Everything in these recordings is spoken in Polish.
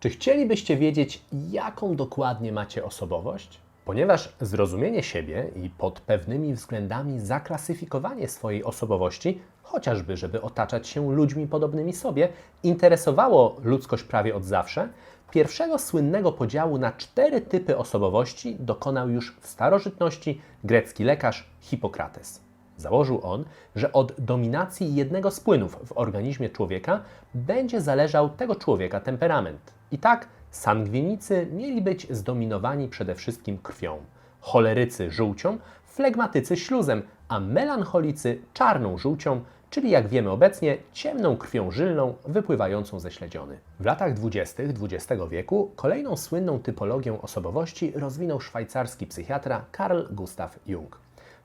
Czy chcielibyście wiedzieć, jaką dokładnie macie osobowość? Ponieważ zrozumienie siebie i pod pewnymi względami zaklasyfikowanie swojej osobowości, chociażby żeby otaczać się ludźmi podobnymi sobie, interesowało ludzkość prawie od zawsze, pierwszego słynnego podziału na cztery typy osobowości dokonał już w starożytności grecki lekarz Hipokrates. Założył on, że od dominacji jednego z płynów w organizmie człowieka będzie zależał tego człowieka temperament. I tak sangwinicy mieli być zdominowani przede wszystkim krwią, cholerycy żółcią, flegmatycy śluzem, a melancholicy czarną żółcią, czyli jak wiemy obecnie ciemną krwią żylną wypływającą ze śledziony. W latach 20. XX wieku kolejną słynną typologię osobowości rozwinął szwajcarski psychiatra Carl Gustav Jung.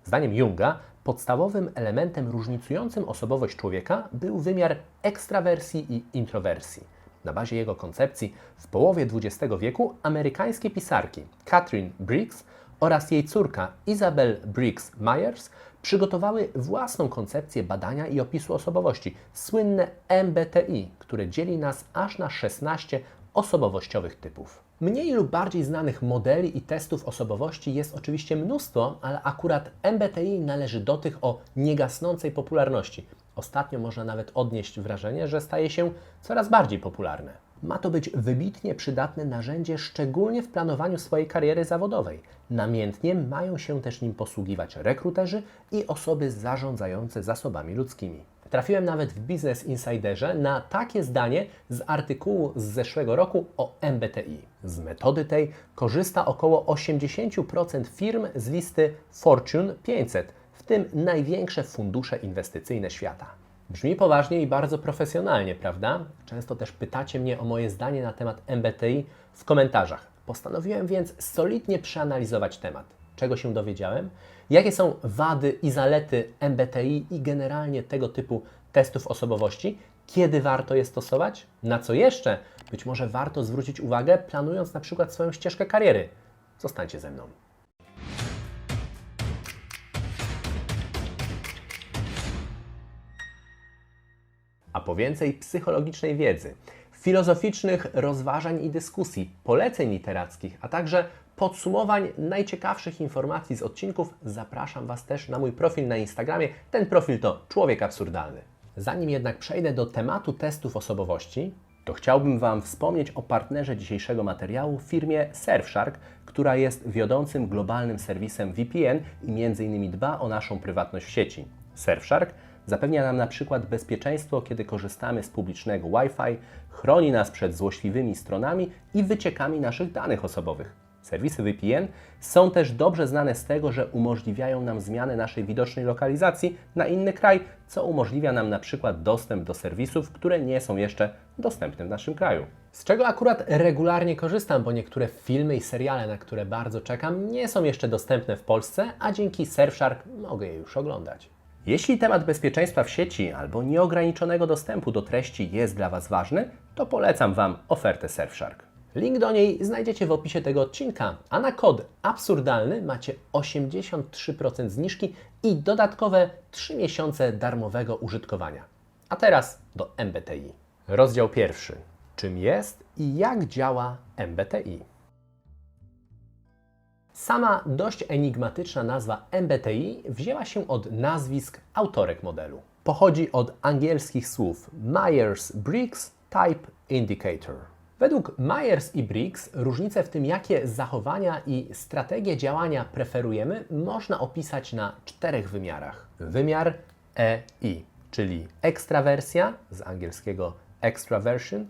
Zdaniem Junga podstawowym elementem różnicującym osobowość człowieka był wymiar ekstrawersji i introwersji. Na bazie jego koncepcji w połowie XX wieku amerykańskie pisarki Catherine Briggs oraz jej córka Isabel Briggs Myers przygotowały własną koncepcję badania i opisu osobowości, słynne MBTI, które dzieli nas aż na 16 osobowościowych typów. Mniej lub bardziej znanych modeli i testów osobowości jest oczywiście mnóstwo, ale akurat MBTI należy do tych o niegasnącej popularności. Ostatnio można nawet odnieść wrażenie, że staje się coraz bardziej popularne. Ma to być wybitnie przydatne narzędzie, szczególnie w planowaniu swojej kariery zawodowej. Namiętnie mają się też nim posługiwać rekruterzy i osoby zarządzające zasobami ludzkimi. Trafiłem nawet w Business Insiderze na takie zdanie z artykułu z zeszłego roku o MBTI. Z metody tej korzysta około 80% firm z listy Fortune 500, w tym największe fundusze inwestycyjne świata. Brzmi poważnie i bardzo profesjonalnie, prawda? Często też pytacie mnie o moje zdanie na temat MBTI w komentarzach. Postanowiłem więc solidnie przeanalizować temat. Czego się dowiedziałem? Jakie są wady i zalety MBTI i generalnie tego typu testów osobowości? Kiedy warto je stosować? Na co jeszcze być może warto zwrócić uwagę, planując na przykład swoją ścieżkę kariery? Zostańcie ze mną. A po więcej psychologicznej wiedzy, filozoficznych rozważań i dyskusji, poleceń literackich, a także podsumowań najciekawszych informacji z odcinków, zapraszam Was też na mój profil na Instagramie. Ten profil to Człowiek Absurdalny. Zanim jednak przejdę do tematu testów osobowości, to chciałbym Wam wspomnieć o partnerze dzisiejszego materiału, firmie Surfshark, która jest wiodącym globalnym serwisem VPN i m.in. dba o naszą prywatność w sieci. Surfshark Zapewnia nam na przykład bezpieczeństwo, kiedy korzystamy z publicznego Wi-Fi, chroni nas przed złośliwymi stronami i wyciekami naszych danych osobowych. Serwisy VPN są też dobrze znane z tego, że umożliwiają nam zmianę naszej widocznej lokalizacji na inny kraj, co umożliwia nam na przykład dostęp do serwisów, które nie są jeszcze dostępne w naszym kraju. Z czego akurat regularnie korzystam, bo niektóre filmy i seriale, na które bardzo czekam, nie są jeszcze dostępne w Polsce, a dzięki Surfshark mogę je już oglądać. Jeśli temat bezpieczeństwa w sieci albo nieograniczonego dostępu do treści jest dla Was ważny, to polecam Wam ofertę Surfshark. Link do niej znajdziecie w opisie tego odcinka, a na kod absurdalny macie 83% zniżki i dodatkowe 3 miesiące darmowego użytkowania. A teraz do MBTI. Rozdział pierwszy. Czym jest i jak działa MBTI? Sama dość enigmatyczna nazwa MBTI wzięła się od nazwisk autorek modelu. Pochodzi od angielskich słów Myers-Briggs Type Indicator. Według Myers i Briggs różnice w tym, jakie zachowania i strategie działania preferujemy, można opisać na czterech wymiarach. Wymiar EI, czyli ekstrawersja z angielskiego extraversion,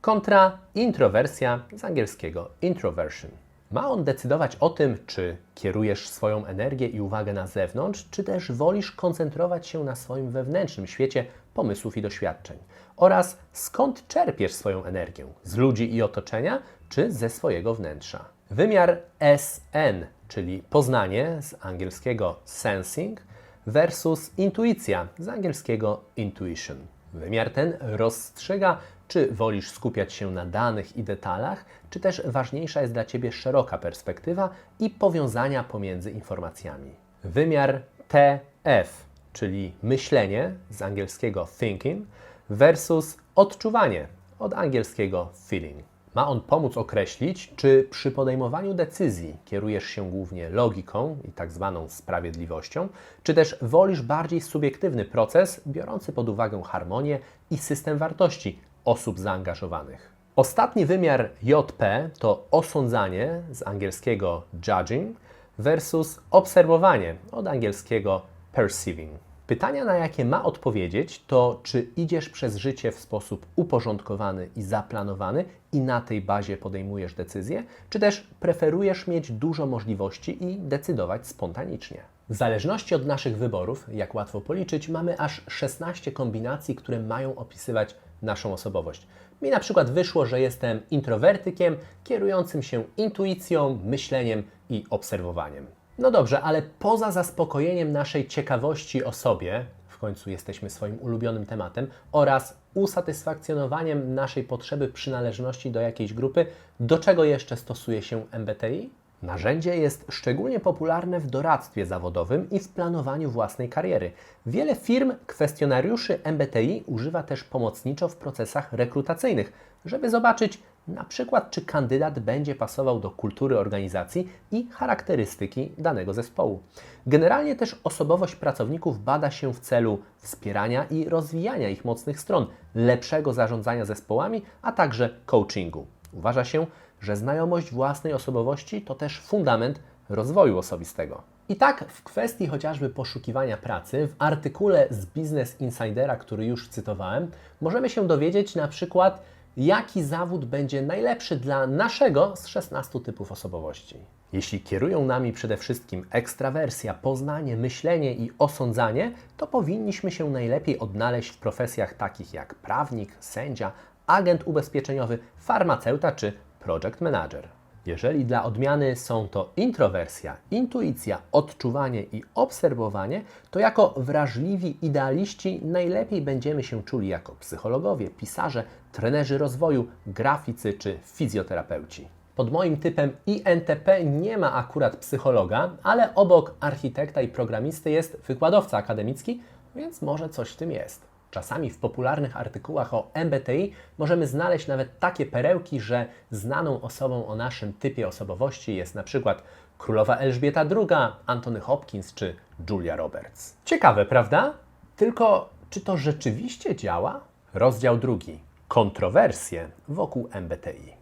kontra introwersja z angielskiego introversion. Ma on decydować o tym, czy kierujesz swoją energię i uwagę na zewnątrz, czy też wolisz koncentrować się na swoim wewnętrznym świecie pomysłów i doświadczeń. Oraz skąd czerpiesz swoją energię? Z ludzi i otoczenia, czy ze swojego wnętrza? Wymiar SN, czyli poznanie z angielskiego sensing, versus intuicja z angielskiego intuition. Wymiar ten rozstrzyga, czy wolisz skupiać się na danych i detalach, czy też ważniejsza jest dla Ciebie szeroka perspektywa i powiązania pomiędzy informacjami. Wymiar TF, czyli myślenie z angielskiego thinking versus odczuwanie od angielskiego feeling. Ma on pomóc określić, czy przy podejmowaniu decyzji kierujesz się głównie logiką i tak zwaną sprawiedliwością, czy też wolisz bardziej subiektywny proces, biorący pod uwagę harmonię i system wartości osób zaangażowanych. Ostatni wymiar JP to osądzanie z angielskiego judging versus obserwowanie od angielskiego perceiving. Pytania, na jakie ma odpowiedzieć, to czy idziesz przez życie w sposób uporządkowany i zaplanowany i na tej bazie podejmujesz decyzje, czy też preferujesz mieć dużo możliwości i decydować spontanicznie. W zależności od naszych wyborów, jak łatwo policzyć, mamy aż 16 kombinacji, które mają opisywać naszą osobowość. Mi na przykład wyszło, że jestem introwertykiem kierującym się intuicją, myśleniem i obserwowaniem. No dobrze, ale poza zaspokojeniem naszej ciekawości o sobie, w końcu jesteśmy swoim ulubionym tematem, oraz usatysfakcjonowaniem naszej potrzeby przynależności do jakiejś grupy, do czego jeszcze stosuje się MBTI? Narzędzie jest szczególnie popularne w doradztwie zawodowym i w planowaniu własnej kariery. Wiele firm kwestionariuszy MBTI używa też pomocniczo w procesach rekrutacyjnych, żeby zobaczyć na przykład, czy kandydat będzie pasował do kultury organizacji i charakterystyki danego zespołu. Generalnie też osobowość pracowników bada się w celu wspierania i rozwijania ich mocnych stron, lepszego zarządzania zespołami, a także coachingu. Uważa się, że znajomość własnej osobowości to też fundament rozwoju osobistego. I tak w kwestii chociażby poszukiwania pracy, w artykule z Business Insidera, który już cytowałem, możemy się dowiedzieć na przykład, jaki zawód będzie najlepszy dla naszego z 16 typów osobowości. Jeśli kierują nami przede wszystkim ekstrawersja, poznanie, myślenie i osądzanie, to powinniśmy się najlepiej odnaleźć w profesjach takich jak prawnik, sędzia, agent ubezpieczeniowy, farmaceuta czy project manager. Jeżeli dla odmiany są to introwersja, intuicja, odczuwanie i obserwowanie, to jako wrażliwi idealiści najlepiej będziemy się czuli jako psychologowie, pisarze, trenerzy rozwoju, graficy czy fizjoterapeuci. Pod moim typem INTP nie ma akurat psychologa, ale obok architekta i programisty jest wykładowca akademicki, więc może coś w tym jest. Czasami w popularnych artykułach o MBTI możemy znaleźć nawet takie perełki, że znaną osobą o naszym typie osobowości jest na przykład królowa Elżbieta II, Anthony Hopkins czy Julia Roberts. Ciekawe, prawda? Tylko czy to rzeczywiście działa? Rozdział drugi. Kontrowersje wokół MBTI.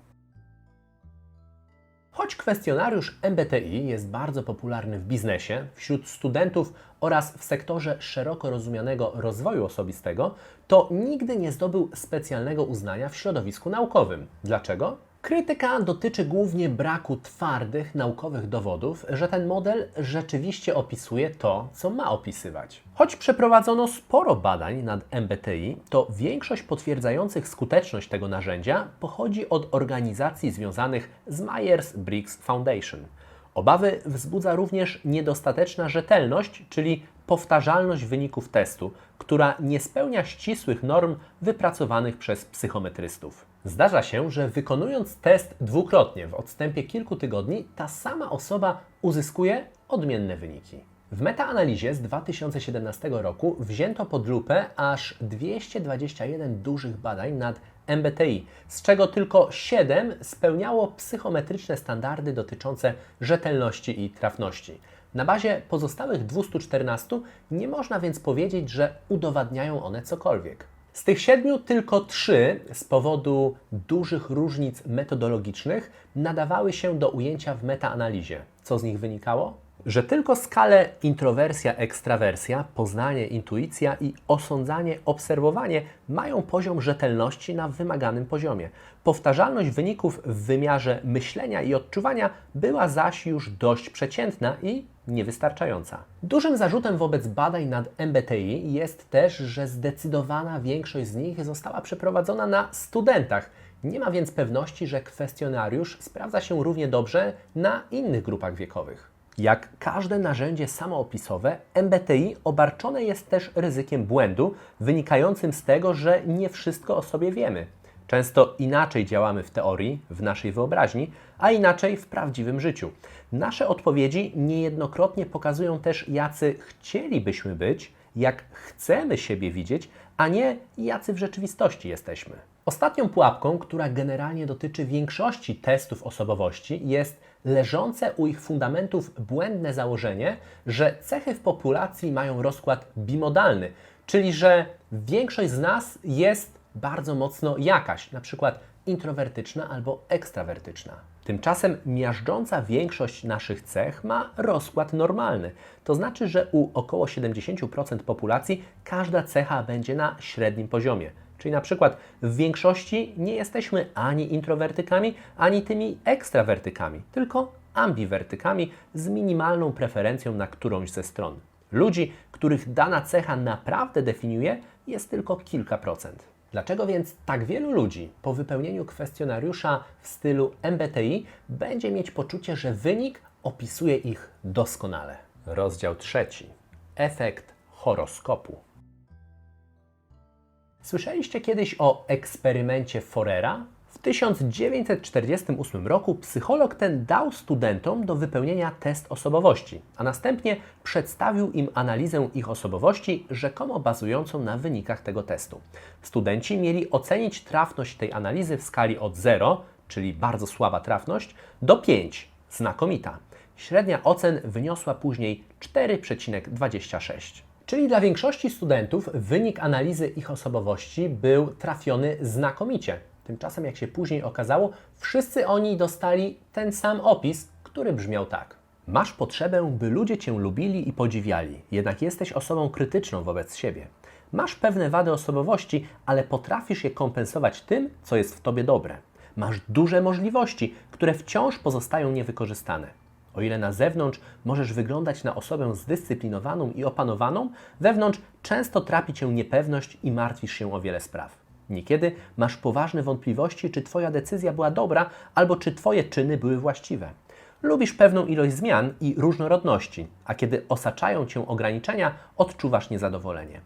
Choć kwestionariusz MBTI jest bardzo popularny w biznesie, wśród studentów oraz w sektorze szeroko rozumianego rozwoju osobistego, to nigdy nie zdobył specjalnego uznania w środowisku naukowym. Dlaczego? Krytyka dotyczy głównie braku twardych naukowych dowodów, że ten model rzeczywiście opisuje to, co ma opisywać. Choć przeprowadzono sporo badań nad MBTI, to większość potwierdzających skuteczność tego narzędzia pochodzi od organizacji związanych z Myers-Briggs Foundation. Obawy wzbudza również niedostateczna rzetelność, czyli powtarzalność wyników testu, która nie spełnia ścisłych norm wypracowanych przez psychometrystów. Zdarza się, że wykonując test dwukrotnie w odstępie kilku tygodni, ta sama osoba uzyskuje odmienne wyniki. W metaanalizie z 2017 roku wzięto pod lupę aż 221 dużych badań nad MBTI, z czego tylko 7 spełniało psychometryczne standardy dotyczące rzetelności i trafności. Na bazie pozostałych 214 nie można więc powiedzieć, że udowadniają one cokolwiek. Z tych siedmiu tylko trzy z powodu dużych różnic metodologicznych nadawały się do ujęcia w metaanalizie. Co z nich wynikało? Że tylko skale introwersja, ekstrawersja, poznanie, intuicja i osądzanie, obserwowanie mają poziom rzetelności na wymaganym poziomie. Powtarzalność wyników w wymiarze myślenia i odczuwania była zaś już dość przeciętna i niewystarczająca. Dużym zarzutem wobec badań nad MBTI jest też, że zdecydowana większość z nich została przeprowadzona na studentach. Nie ma więc pewności, że kwestionariusz sprawdza się równie dobrze na innych grupach wiekowych. Jak każde narzędzie samoopisowe, MBTI obarczone jest też ryzykiem błędu, wynikającym z tego, że nie wszystko o sobie wiemy. Często inaczej działamy w teorii, w naszej wyobraźni, a inaczej w prawdziwym życiu. Nasze odpowiedzi niejednokrotnie pokazują też, jacy chcielibyśmy być, jak chcemy siebie widzieć, a nie jacy w rzeczywistości jesteśmy. Ostatnią pułapką, która generalnie dotyczy większości testów osobowości, jest leżące u ich fundamentów błędne założenie, że cechy w populacji mają rozkład bimodalny, czyli że większość z nas jest bardzo mocno jakaś, na przykład introwertyczna albo ekstrawertyczna. Tymczasem miażdżąca większość naszych cech ma rozkład normalny. To znaczy, że u około 70% populacji każda cecha będzie na średnim poziomie. Czyli na przykład w większości nie jesteśmy ani introwertykami, ani tymi ekstrawertykami, tylko ambiwertykami z minimalną preferencją na którąś ze stron. Ludzi, których dana cecha naprawdę definiuje, jest tylko kilka procent. Dlaczego więc tak wielu ludzi po wypełnieniu kwestionariusza w stylu MBTI będzie mieć poczucie, że wynik opisuje ich doskonale? Rozdział trzeci. Efekt horoskopu. Słyszeliście kiedyś o eksperymencie Forera? W 1948 roku psycholog ten dał studentom do wypełnienia test osobowości, a następnie przedstawił im analizę ich osobowości, rzekomo bazującą na wynikach tego testu. Studenci mieli ocenić trafność tej analizy w skali od 0, czyli bardzo słaba trafność, do 5, znakomita. Średnia ocen wyniosła później 4,26. Czyli dla większości studentów wynik analizy ich osobowości był trafiony znakomicie. Tymczasem, jak się później okazało, wszyscy oni dostali ten sam opis, który brzmiał tak. Masz potrzebę, by ludzie Cię lubili i podziwiali, jednak jesteś osobą krytyczną wobec siebie. Masz pewne wady osobowości, ale potrafisz je kompensować tym, co jest w Tobie dobre. Masz duże możliwości, które wciąż pozostają niewykorzystane. O ile na zewnątrz możesz wyglądać na osobę zdyscyplinowaną i opanowaną, wewnątrz często trapi Cię niepewność i martwisz się o wiele spraw. Niekiedy masz poważne wątpliwości, czy Twoja decyzja była dobra, albo czy Twoje czyny były właściwe. Lubisz pewną ilość zmian i różnorodności, a kiedy osaczają Cię ograniczenia, odczuwasz niezadowolenie.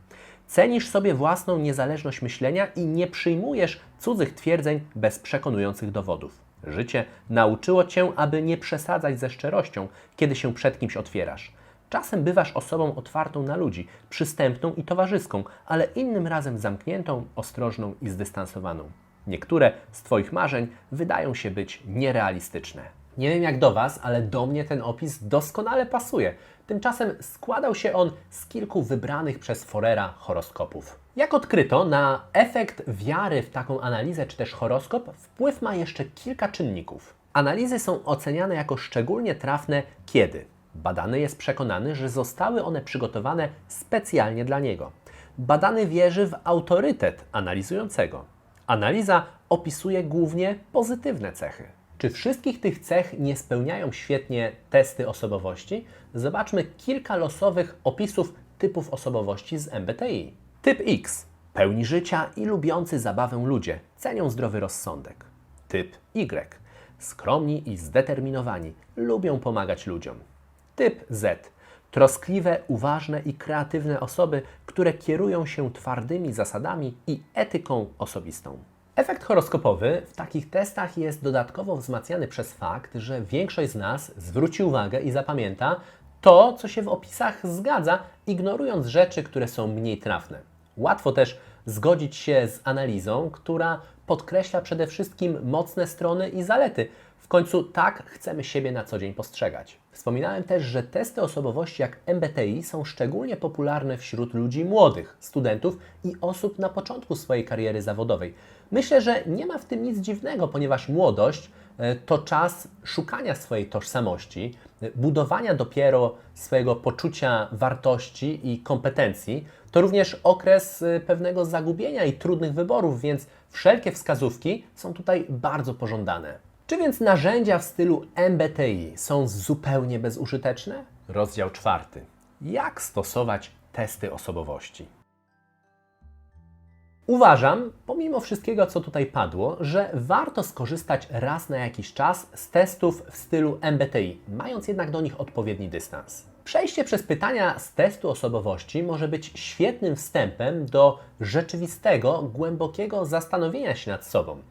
Cenisz sobie własną niezależność myślenia i nie przyjmujesz cudzych twierdzeń bez przekonujących dowodów. Życie nauczyło Cię, aby nie przesadzać ze szczerością, kiedy się przed kimś otwierasz. Czasem bywasz osobą otwartą na ludzi, przystępną i towarzyską, ale innym razem zamkniętą, ostrożną i zdystansowaną. Niektóre z Twoich marzeń wydają się być nierealistyczne. Nie wiem jak do Was, ale do mnie ten opis doskonale pasuje. Tymczasem składał się on z kilku wybranych przez Forera horoskopów. Jak odkryto, na efekt wiary w taką analizę czy też horoskop wpływ ma jeszcze kilka czynników. Analizy są oceniane jako szczególnie trafne kiedy badany jest przekonany, że zostały one przygotowane specjalnie dla niego. Badany wierzy w autorytet analizującego. Analiza opisuje głównie pozytywne cechy. Czy wszystkich tych cech nie spełniają świetnie testy osobowości? Zobaczmy kilka losowych opisów typów osobowości z MBTI. Typ X. Pełni życia i lubiący zabawę ludzie. Cenią zdrowy rozsądek. Typ Y. Skromni i zdeterminowani. Lubią pomagać ludziom. Typ Z. Troskliwe, uważne i kreatywne osoby, które kierują się twardymi zasadami i etyką osobistą. Efekt horoskopowy w takich testach jest dodatkowo wzmacniany przez fakt, że większość z nas zwróci uwagę i zapamięta to, co się w opisach zgadza, ignorując rzeczy, które są mniej trafne. Łatwo też zgodzić się z analizą, która podkreśla przede wszystkim mocne strony i zalety. W końcu tak chcemy siebie na co dzień postrzegać. Wspominałem też, że testy osobowości jak MBTI są szczególnie popularne wśród ludzi młodych, studentów i osób na początku swojej kariery zawodowej. Myślę, że nie ma w tym nic dziwnego, ponieważ młodość e, to czas szukania swojej tożsamości, e, budowania dopiero swojego poczucia wartości i kompetencji. To również okres e, pewnego zagubienia i trudnych wyborów, więc wszelkie wskazówki są tutaj bardzo pożądane. Czy więc narzędzia w stylu MBTI są zupełnie bezużyteczne? Rozdział czwarty. Jak stosować testy osobowości? Uważam, pomimo wszystkiego, co tutaj padło, że warto skorzystać raz na jakiś czas z testów w stylu MBTI, mając jednak do nich odpowiedni dystans. Przejście przez pytania z testu osobowości może być świetnym wstępem do rzeczywistego, głębokiego zastanowienia się nad sobą,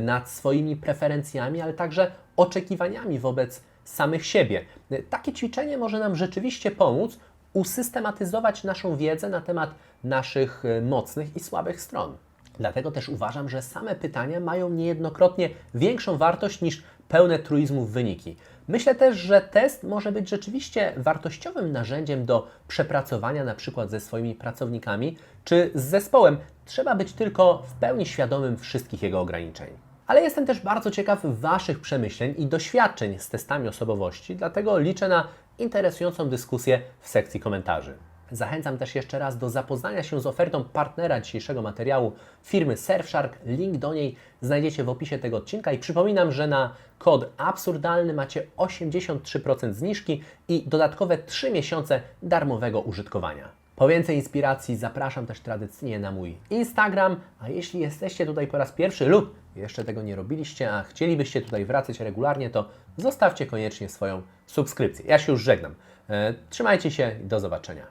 nad swoimi preferencjami, ale także oczekiwaniami wobec samych siebie. Takie ćwiczenie może nam rzeczywiście pomóc usystematyzować naszą wiedzę na temat naszych e, mocnych i słabych stron. Dlatego też uważam, że same pytania mają niejednokrotnie większą wartość niż pełne truizmów wyniki. Myślę też, że test może być rzeczywiście wartościowym narzędziem do przepracowania na przykład ze swoimi pracownikami czy z zespołem. Trzeba być tylko w pełni świadomym wszystkich jego ograniczeń. Ale jestem też bardzo ciekaw Waszych przemyśleń i doświadczeń z testami osobowości, dlatego liczę na interesującą dyskusję w sekcji komentarzy. Zachęcam też jeszcze raz do zapoznania się z ofertą partnera dzisiejszego materiału firmy Surfshark. Link do niej znajdziecie w opisie tego odcinka i przypominam, że na kod absurdalny macie 83% zniżki i dodatkowe 3 miesiące darmowego użytkowania. Po więcej inspiracji zapraszam też tradycyjnie na mój Instagram, a jeśli jesteście tutaj po raz pierwszy lub jeszcze tego nie robiliście, a chcielibyście tutaj wracać regularnie, to zostawcie koniecznie swoją subskrypcję. Ja się już żegnam. E, Trzymajcie się i do zobaczenia.